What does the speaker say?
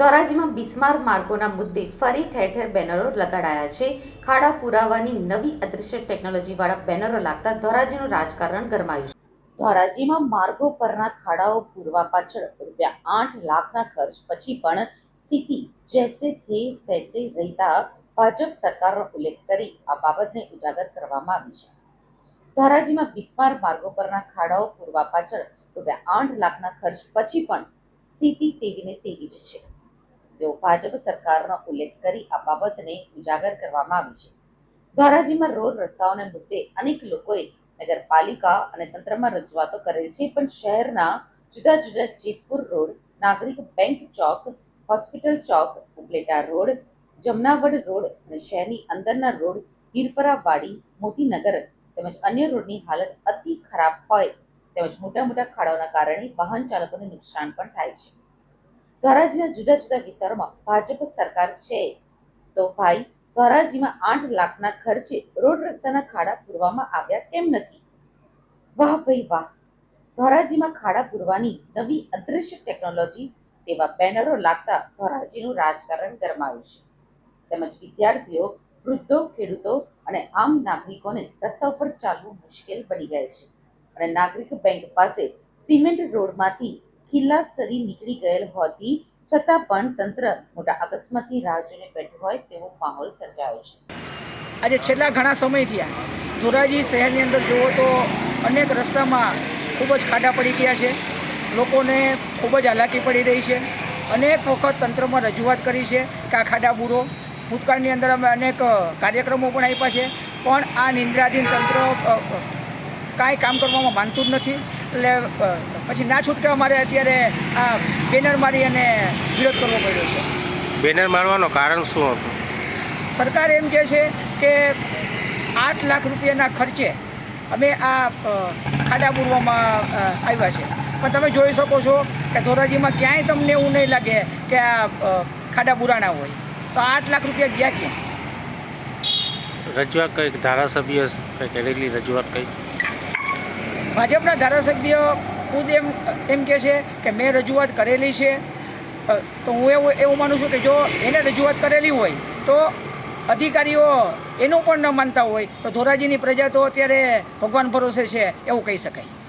ધોરાજીમાં બિસ્માર માર્ગોના મુદ્દે ફરી ઠેર ઠેર બેનરો લગાડાયા છે. ખાડા પુરાવાની નવી અદૃશ્ય ટેકનોલોજીવાળા બેનરો લાગતા ધોરાજીનું રાજકારણ ગરમાયું છે. ધોરાજીમાં માર્ગો પરના ખાડાઓ પૂરવા પાછળ રૂપિયા આઠ લાખના ખર્ચ પછી પણ સ્થિતિ જેસે તે તૈસે રહેતા ભાજપ સરકારનો ઉલ્લેખ કરી આ બાબતને ઉજાગર કરવામાં આવી છે. ધોરાજીમાં બિસ્માર માર્ગો પરના ખાડાઓ પૂરવા પાછળ રૂપિયા આઠ લાખના ખર્ચ પછી પણ સ્થિતિ તેવીને તેવી જ છે. તેઓ ભાજપ સરકારનો ઉલ્લેખ કરી આ બાબતને ઉજાગર કરવામાં આવી છે. ધોરાજીમાં રોડ રસ્તાઓને મુદ્દે અનેક લોકોએ નગરપાલિકા અને તંત્રમાં રજૂઆતો કરેલ છે, પણ શહેરના જુદા જુદા જેતપુર રોડ, નાગરિક બેંક ચોક, હોસ્પિટલ ચોક, ઉપલેટા રોડ, જમનાવડ રોડ અને શહેરની અંદરના રોડ હીરપરા વાડી, મોતીનગર તેમજ અન્ય રોડની હાલત અતિ ખરાબ હોય તેમજ મોટા મોટા ખાડાઓના કારણે વાહન ચાલકોને નુકસાન પણ થાય છે. ધોરાજીના જુદા જુદા વિસ્તારોમાં ભાજપ સરકાર છે. તો ભાઈ ધોરાજીમાં આઠ લાખના ખર્ચે રોડ રસ્તાના ખાડા પૂરવામાં આવ્યા કેમ નથી? વાહ ભાઈ વાહ. ધોરાજીમાં ખાડા પૂરવાની નવી અદ્રશ્ય ટેકનોલોજી તેવા બેનરો લાગતા ધોરાજીનું રાજકારણ ગરમાયું છે. તેમજ વિદ્યાર્થીઓ, વૃદ્ધો, ખેડૂતો અને આમ નાગરિકોને રસ્તા ઉપર ચાલવું મુશ્કેલ બની ગયેલ છે. અને નાગરિક બેંક પાસે સિમેન્ટ રોડમાંથી ખિલ્લાસરી નીકળી ગયેલ હોતી, છતાં પણ તંત્ર મોટા અકસ્માતની રાહ જોઈને બેઠું હોય તેવો માહોલ સર્જાયો છે. આજે છેલ્લા ઘણા સમયથી આ ધોરાજી શહેરની અંદર જુઓ તો અનેક રસ્તામાં ખૂબ જ ખાડા પડી ગયા છે. લોકોને ખૂબ જ હાલાકી પડી રહી છે. અનેક વખત તંત્રમાં રજૂઆત કરી છે કે આ ખાડા બૂરો. ભૂતકાળની અંદર અમે અનેક કાર્યક્રમો પણ આપ્યા છે. પણ આ નિંદ્રાધીન તંત્ર કાંઈ કામ કરવામાં માનતું જ નથી. એટલે પછી ના છૂટકે અમારે અત્યારે આ બેનર મારી અને વિરોધ કરવો પડ્યો છે. બેનર મારવાનું કારણ શું હતું? સરકાર એમ કહે છે કે આઠ લાખ રૂપિયાના ખર્ચે અમે આ ખાડા પૂરવામાં આવ્યા છે. પણ તમે જોઈ શકો છો કે ધોરાજીમાં ક્યાંય તમને એવું નહીં લાગે કે આ ખાડા પુરાણા હોય. તો આઠ લાખ રૂપિયા ગયા ક્યાં? રજૂઆત કંઈક ધારાસભ્ય કઈ કરેલી રજૂઆત કઈ ભાજપના ધારાસભ્ય ખુદ એમ એમ કહે છે કે મેં રજૂઆત કરેલી છે. તો હું એવું એવું માનું છું કે જો એને રજૂઆત કરેલી હોય, તો અધિકારીઓ એનું પણ ન માનતા હોય. તો ધોરાજીની પ્રજા તો અત્યારે ભગવાન ભરોસે છે, એવું કહી શકાય.